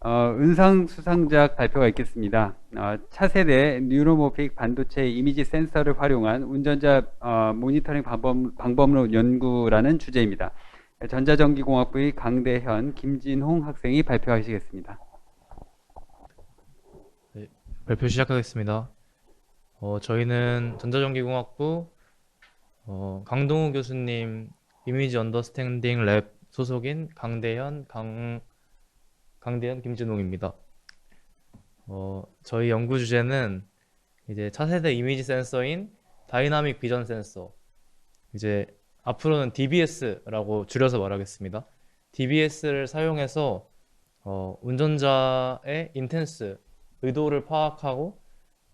어, 은상 수상작 발표가 있겠습니다. 어, 차세대 뉴로모픽 반도체 이미지 센서를 활용한 운전자 어, 모니터링 방법, 방법론 연구라는 주제입니다. 전자전기공학부의 강대현, 김진홍 학생이 발표하시겠습니다. 발표 시작하겠습니다. 어, 저희는 전자전기공학부 어, 강동우 교수님 이미지 언더스탠딩 랩 소속인 강대현, 강, 강대현, 김진홍입니다. 어, 저희 연구 주제는 이제 차세대 이미지 센서인 다이나믹 비전 센서. 이제 앞으로는 DBS라고 줄여서 말하겠습니다. DBS를 사용해서 어, 운전자의 인텐스, 의도를 파악하고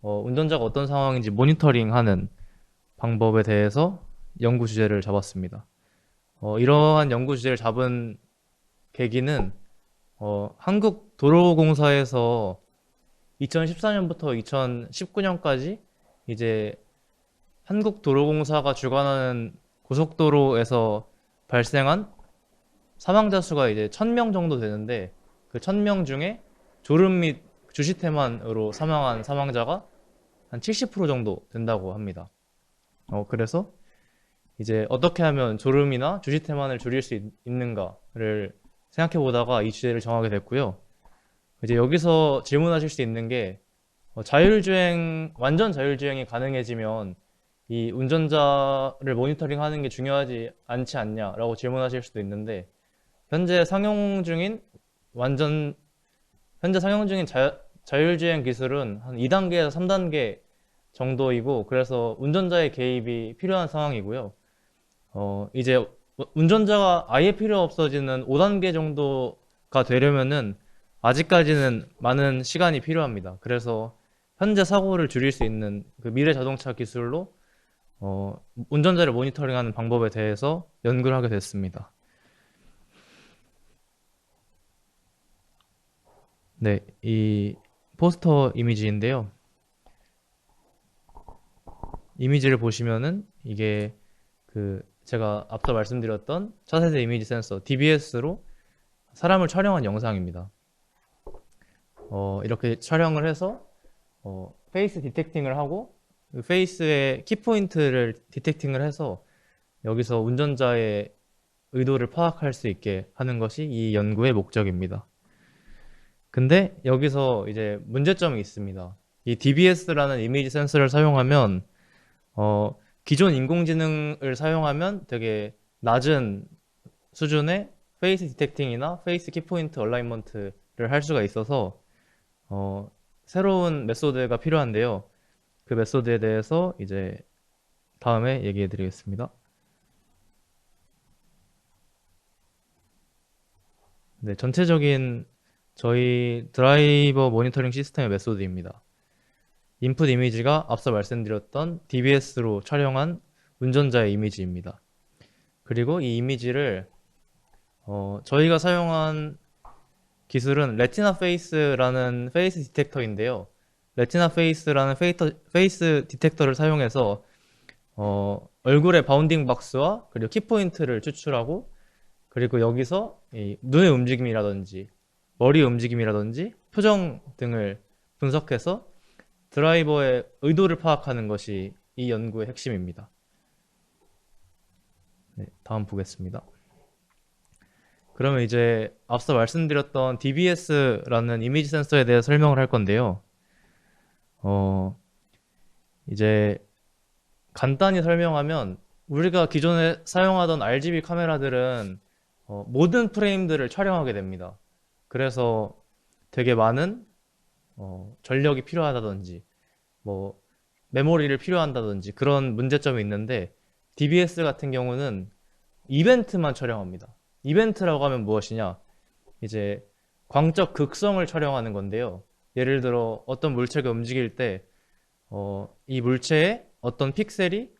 어, 운전자가 어떤 상황인지 모니터링하는 방법에 대해서 연구 주제를 잡았습니다. 어, 이러한 연구 주제를 잡은 계기는 어, 한국도로공사에서 2014년부터 2019년까지 이제 한국도로공사가 주관하는 고속도로에서 발생한 사망자 수가 이제 1000명 정도 되는데 그 1000명 중에 졸음 및 주시 태만으로 사망한 사망자가 한 70% 정도 된다고 합니다. 어, 그래서 이제 어떻게 하면 졸음이나 주시 태만을 줄일 수 있, 있는가를 생각해 보다가 이 주제를 정하게 됐고요. 이제 여기서 질문하실 수 있는 게 어, 자율주행, 완전 자율주행이 가능해지면 이 운전자를 모니터링 하는 게 중요하지 않지 않냐라고 질문하실 수도 있는데 현재 상용 중인 완전 현재 상용 중인 자, 자율주행 기술은 한 2단계에서 3단계 정도이고 그래서 운전자의 개입이 필요한 상황이고요. 어, 이제 운전자가 아예 필요 없어지는 5단계 정도가 되려면은 아직까지는 많은 시간이 필요합니다. 그래서 현재 사고를 줄일 수 있는 그 미래 자동차 기술로 어, 운전자를 모니터링하는 방법에 대해서 연구를 하게 됐습니다. 네, 이 포스터 이미지인데요. 이미지를 보시면은 이게 그 제가 앞서 말씀드렸던 차세대 이미지 센서 DBS로 사람을 촬영한 영상입니다. 어, 이렇게 촬영을 해서 어, 페이스 디텍팅을 하고 그 페이스의 키포인트를 디텍팅을 해서 여기서 운전자의 의도를 파악할 수 있게 하는 것이 이 연구의 목적입니다. 근데 여기서 이제 문제점이 있습니다. 이 DBS라는 이미지 센서를 사용하면 어, 기존 인공지능을 사용하면 되게 낮은 수준의 페이스 디텍팅이나 페이스 키포인트 얼라이먼트를 할 수가 있어서 어, 새로운 메소드가 필요한데요. 그 메소드에 대해서 이제 다음에 얘기해 드리겠습니다. 네, 전체적인 저희 드라이버 모니터링 시스템의 메소드입니다. 인풋 이미지가 앞서 말씀드렸던 DBS로 촬영한 운전자의 이미지입니다. 그리고 이 이미지를 어, 저희가 사용한 기술은 레티나 페이스라는 페이스 디텍터인데요. 레티나 페이스라는 페이터, 페이스 디텍터를 사용해서 어, 얼굴의 바운딩 박스와 그리고 키포인트를 추출하고 그리고 여기서 눈의 움직임이라든지 머리 움직임이라든지 표정 등을 분석해서 드라이버의 의도를 파악하는 것이 이 연구의 핵심입니다. 네, 다음 보겠습니다. 그러면 이제 앞서 말씀드렸던 DBS라는 이미지 센서에 대해 설명을 할 건데요. 어, 이제 간단히 설명하면 우리가 기존에 사용하던 RGB 카메라들은 어, 모든 프레임들을 촬영하게 됩니다. 그래서 되게 많은 어, 전력이 필요하다든지 뭐 메모리를 필요한다든지 그런 문제점이 있는데 DBS 같은 경우는 이벤트만 촬영합니다. 이벤트라고 하면 무엇이냐? 이제 광적 극성을 촬영하는 건데요. 예를 들어 어떤 물체가 움직일 때, 어, 이 물체의 어떤 픽셀이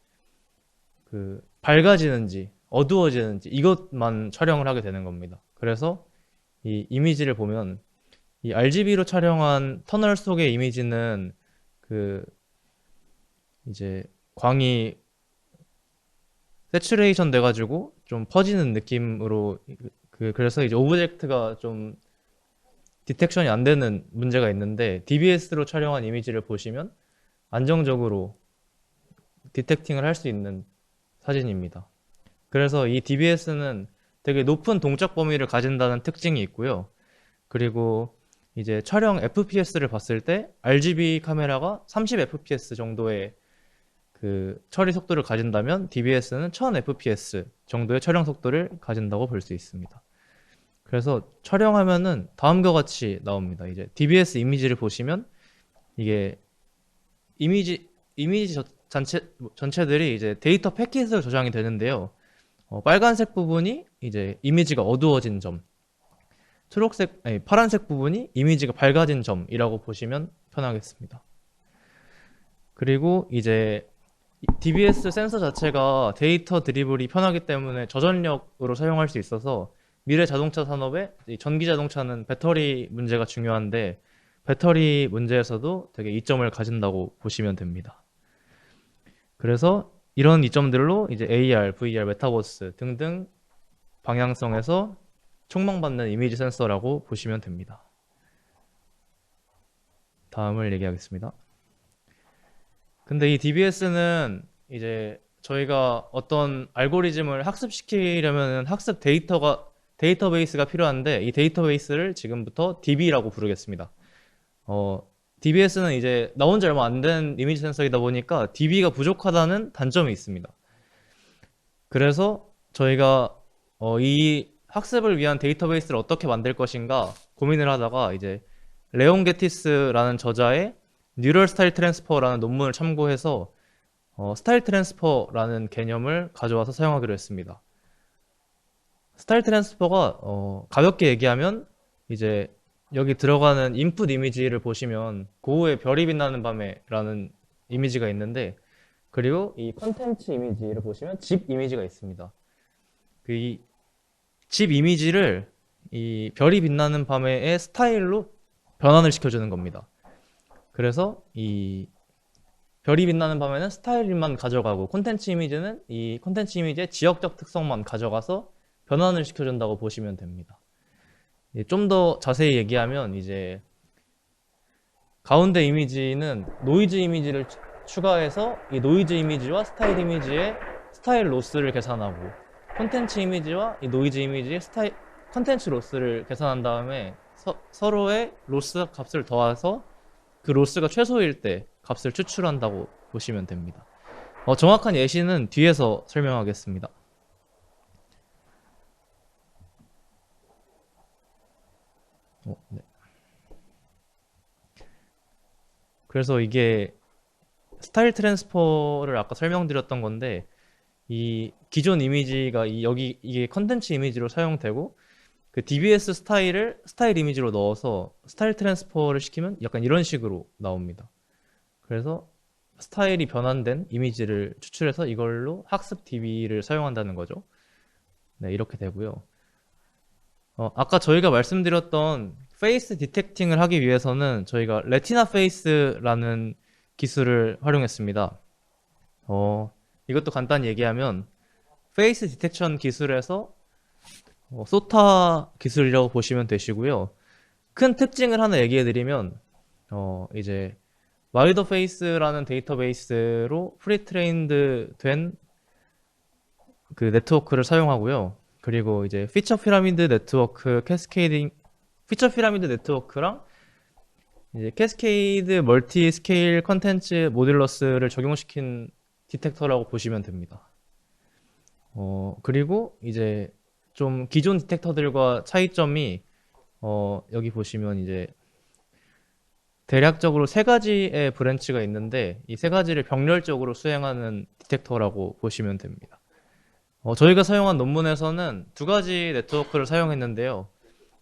그 밝아지는지 어두워지는지 이것만 촬영을 하게 되는 겁니다. 그래서 이 이미지를 보면 이 RGB로 촬영한 터널 속의 이미지는 그 이제 광이 세츄레이션 돼가지고 좀 퍼지는 느낌으로 그 그래서 이제 오브젝트가 좀 디텍션이 안 되는 문제가 있는데 DBS로 촬영한 이미지를 보시면 안정적으로 디텍팅을 할 수 있는 사진입니다. 그래서 이 DBS는 되게 높은 동적 범위를 가진다는 특징이 있고요. 그리고 이제 촬영 FPS를 봤을 때 RGB 카메라가 30 fps 정도의 그 처리 속도를 가진다면 DBS는 1000 fps 정도의 촬영 속도를 가진다고 볼 수 있습니다. 그래서 촬영하면은 다음과 같이 나옵니다. 이제 DBS 이미지를 보시면 이게 이미지 이미지 저- 전체 전체들이 이제 데이터 패킷으로 저장이 되는데요. 어, 빨간색 부분이 이제 이미지가 어두워진 점, 초록색 아니 파란색 부분이 이미지가 밝아진 점이라고 보시면 편하겠습니다. 그리고 이제 이 DBS 센서 자체가 데이터 드리블이 편하기 때문에 저전력으로 사용할 수 있어서 미래 자동차 산업에 이 전기 자동차는 배터리 문제가 중요한데 배터리 문제에서도 되게 이점을 가진다고 보시면 됩니다. 그래서 이런 이점들로 이제 AR, VR, 메타버스 등등 방향성에서 촉망받는 이미지 센서라고 보시면 됩니다. 다음을 얘기하겠습니다. 근데 이 DBS는 이제 저희가 어떤 알고리즘을 학습시키려면 학습 데이터가 데이터베이스가 필요한데 이 데이터베이스를 지금부터 DB라고 부르겠습니다. 어, DBS는 이제 나온 지 얼마 안 된 이미지 센서이다 보니까 DB가 부족하다는 단점이 있습니다. 그래서 저희가 어, 이 학습을 위한 데이터베이스를 어떻게 만들 것인가 고민을 하다가 이제 레온 게티스라는 저자의 뉴럴 스타일 트랜스퍼라는 논문을 참고해서 어, 스타일 트랜스퍼라는 개념을 가져와서 사용하기로 했습니다. 스타일 트랜스퍼가 어, 가볍게 얘기하면 이제 여기 들어가는 인풋 이미지를 보시면 고우의 별이 빛나는 밤에라는 이미지가 있는데 그리고 이 컨텐츠 이미지를 보시면 집 이미지가 있습니다. 그 이 집 이미지를 이 별이 빛나는 밤에의 스타일로 변환을 시켜주는 겁니다. 그래서 이 별이 빛나는 밤에는 스타일만 가져가고 콘텐츠 이미지는 이 콘텐츠 이미지의 지역적 특성만 가져가서 변환을 시켜준다고 보시면 됩니다. 좀 더 자세히 얘기하면 이제 가운데 이미지는 노이즈 이미지를 추- 추가해서 이 노이즈 이미지와 스타일 이미지의 스타일 로스를 계산하고 콘텐츠 이미지와 이 노이즈 이미지의 스타일 콘텐츠 로스를 계산한 다음에 서, 로의 로스 값을 더해서 그 로스가 최소일 때 값을 추출한다고 보시면 됩니다. 어, 정확한 예시는 뒤에서 설명하겠습니다. 어, 네. 그래서 이게 스타일 트랜스퍼를 아까 설명드렸던 건데 이 기존 이미지가 이 여기 이게 컨텐츠 이미지로 사용되고 그 DBS 스타일을 스타일 이미지로 넣어서 스타일 트랜스퍼를 시키면 약간 이런 식으로 나옵니다. 그래서 스타일이 변환된 이미지를 추출해서 이걸로 학습 DB를 사용한다는 거죠. 네, 이렇게 되고요. 어, 아까 저희가 말씀드렸던 페이스 디텍팅을 하기 위해서는 저희가 레티나 페이스라는 기술을 활용했습니다. 어, 이것도 간단히 얘기하면 페이스 디텍션 기술에서 어, 소타 기술이라고 보시면 되시고요. 큰 특징을 하나 얘기해 드리면 어, 이제 와이더 페이스라는 데이터베이스로 프리 트레인드 된 그 네트워크를 사용하고요. 그리고 이제 피처 피라미드 네트워크 캐스케이딩 피처 피라미드 네트워크랑 이제 캐스케이드 멀티 스케일 컨텐츠 모듈러스를 적용시킨 디텍터라고 보시면 됩니다. 어, 그리고 이제 좀 기존 디텍터들과 차이점이 어, 여기 보시면 이제 대략적으로 세 가지의 브랜치가 있는데 이 세 가지를 병렬적으로 수행하는 디텍터라고 보시면 됩니다. 어, 저희가 사용한 논문에서는 두 가지 네트워크를 사용했는데요.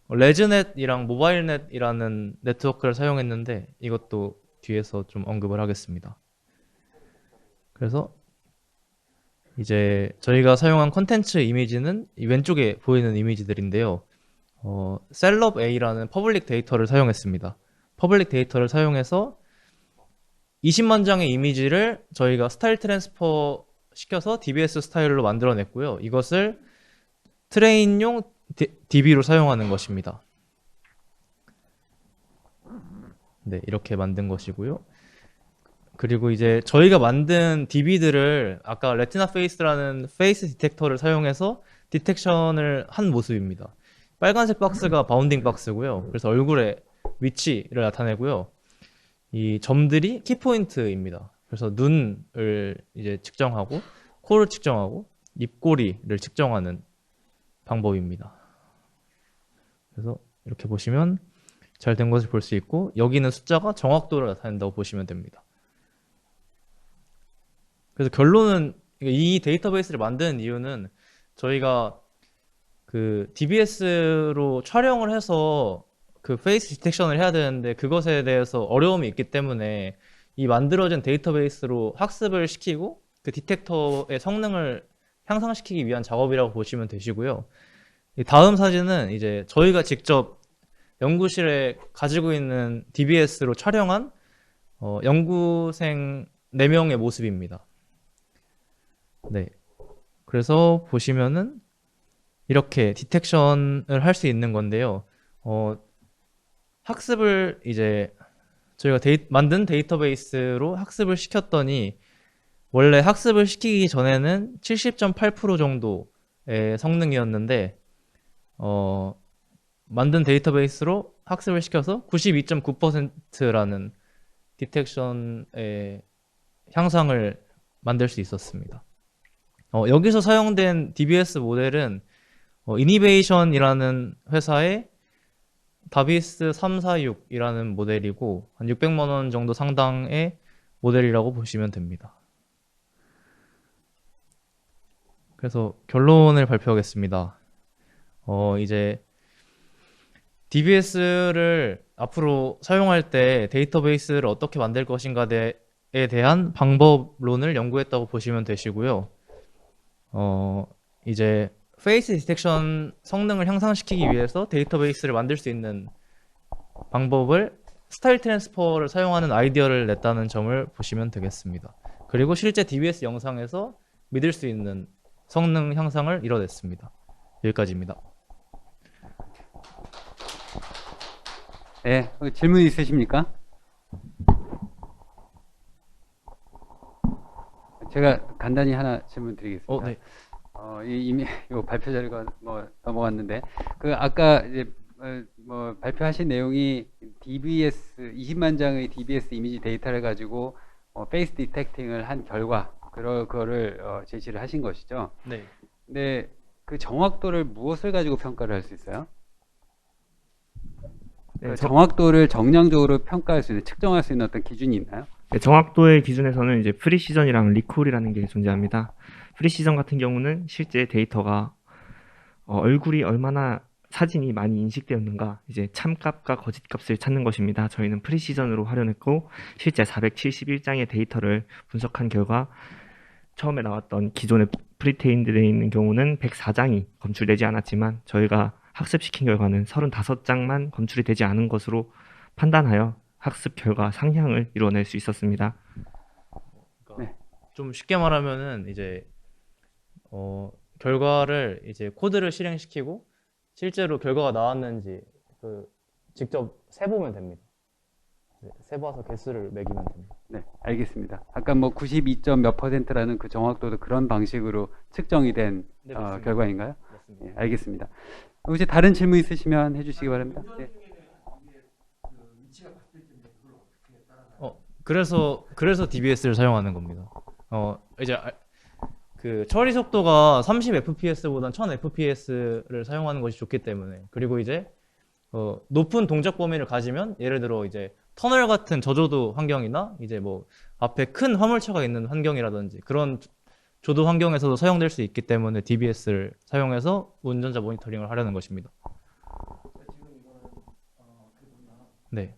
어, 레즈넷이랑 모바일넷이라는 네트워크를 사용했는데 이것도 뒤에서 좀 언급을 하겠습니다. 그래서 이제 저희가 사용한 컨텐츠 이미지는 이 왼쪽에 보이는 이미지들인데요. 어, 셀럽 A라는 퍼블릭 데이터를 사용했습니다. 퍼블릭 데이터를 사용해서 20만 장의 이미지를 저희가 스타일 트랜스퍼 시켜서 DBS 스타일로 만들어냈고요. 이것을 트레인용 DB로 사용하는 것입니다. 네, 이렇게 만든 것이고요. 그리고 이제 저희가 만든 DB들을 아까 레티나 페이스라는 페이스 디텍터를 사용해서 디텍션을 한 모습입니다. 빨간색 박스가 바운딩 박스고요. 그래서 얼굴의 위치를 나타내고요. 이 점들이 키포인트입니다. 그래서 눈을 이제 측정하고 코를 측정하고 입꼬리를 측정하는 방법입니다. 그래서 이렇게 보시면 잘 된 것을 볼 수 있고 여기는 숫자가 정확도를 나타낸다고 보시면 됩니다. 그래서 결론은 이 데이터베이스를 만드는 이유는 저희가 그 DBS로 촬영을 해서 그 페이스 디텍션을 해야 되는데 그것에 대해서 어려움이 있기 때문에 이 만들어진 데이터베이스로 학습을 시키고 그 디텍터의 성능을 향상시키기 위한 작업이라고 보시면 되시고요. 이 다음 사진은 이제 저희가 직접 연구실에 가지고 있는 DBS로 촬영한 어, 연구생 4명의 모습입니다. 네. 그래서 보시면은 이렇게 디텍션을 할 수 있는 건데요. 어, 학습을 이제 저희가 데이, 만든 데이터베이스로 학습을 시켰더니 원래 학습을 시키기 전에는 70.8% 정도의 성능이었는데 어, 만든 데이터베이스로 학습을 시켜서 92.9%라는 디텍션의 향상을 만들 수 있었습니다. 어, 여기서 사용된 DBS 모델은 어, 이니베이션이라는 회사의 다비스 346이라는 모델이고 한 600만 원 정도 상당의 모델이라고 보시면 됩니다. 그래서 결론을 발표하겠습니다. 어, 이제 DBS를 앞으로 사용할 때 데이터베이스를 어떻게 만들 것인가에 대한 방법론을 연구했다고 보시면 되시고요. 어, 이제 페이스 디텍션 성능을 향상시키기 위해서 데이터베이스를 만들 수 있는 방법을 스타일 트랜스퍼를 사용하는 아이디어를 냈다는 점을 보시면 되겠습니다. 그리고 실제 DBS 영상에서 믿을 수 있는 성능 향상을 이뤄냈습니다. 여기까지입니다. 네, 어, 질문 있으십니까? 제가 간단히 하나 질문 드리겠습니다. 어, 네. 어, 이- 이미 요 발표 자료가 뭐 넘어갔는데 그 아까 이제 어, 뭐 발표하신 내용이 DBS 20만 장의 DBS 이미지 데이터를 가지고 어, 페이스 디텍팅을 한 결과 그러 그거를 어, 제시를 하신 것이죠. 네. 근데 그 정확도를 무엇을 가지고 평가를 할 수 있어요? 네, 그 저- 정확도를 정량적으로 평가할 수 있는 측정할 수 있는 어떤 기준이 있나요? 네, 정확도의 기준에서는 이제 프리시전이랑 리콜이라는 게 존재합니다. 프리시전 같은 경우는 실제 데이터가 어, 얼굴이 얼마나 사진이 많이 인식되었는가 이제 참값과 거짓값을 찾는 것입니다. 저희는 프리시전으로 활용했고 실제 471장의 데이터를 분석한 결과 처음에 나왔던 기존의 프리테인들에 있는 경우는 104장이 검출되지 않았지만 저희가 학습시킨 결과는 35장만 검출이 되지 않은 것으로 판단하여 학습 결과 상향을 이뤄낼 수 있었습니다. 그러니까 네. 좀 쉽게 말하면은 이제 어, 결과를 이제 코드를 실행시키고 실제로 결과가 나왔는지 그 직접 세보면 됩니다. 네, 세봐서 개수를 매기면 됩니다. 네, 알겠습니다. 아까 뭐 92점 몇 퍼센트라는 그 정확도도 그런 방식으로 측정이 된 네, 어. 결과인가요? 맞습니다. 예, 알겠습니다. 혹시 다른 질문 있으시면 해주시기 바랍니다. 예. 어, 그래서 그래서 DBS를 사용하는 겁니다. 어, 이제 알- 그 처리 속도가 30 fps보단 1000 fps를 사용하는 것이 좋기 때문에 그리고 이제 어, 높은 동작 범위를 가지면 예를 들어 이제 터널 같은 저조도 환경이나 이제 뭐 앞에 큰 화물차가 있는 환경이라든지 그런 조도 환경에서도 사용될 수 있기 때문에 DBS를 사용해서 운전자 모니터링을 하려는 것입니다. 네.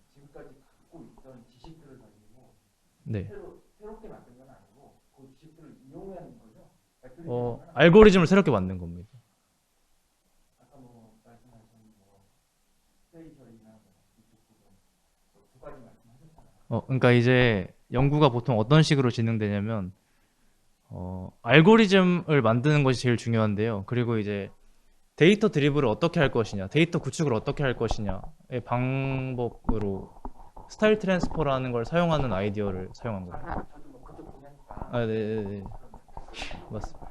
네. 어, 알고리즘을 새롭게 만든 겁니다. 어, 그러니까 이제 연구가 보통 어떤 식으로 진행되냐면 어, 알고리즘을 만드는 것이 제일 중요한데요. 그리고 이제 데이터 드리블을 어떻게 할 것이냐, 데이터 구축을 어떻게 할 것이냐의 방법으로 스타일 트랜스퍼라는 걸 사용하는 아이디어를 사용한 거예요. 아, 네, 네, 네. 맞습니다.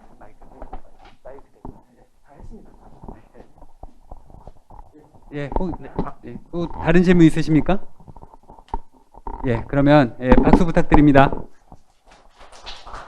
예, 혹, 예, 또 다른 질문 있으십니까? 예, 그러면 예, 박수 부탁드립니다.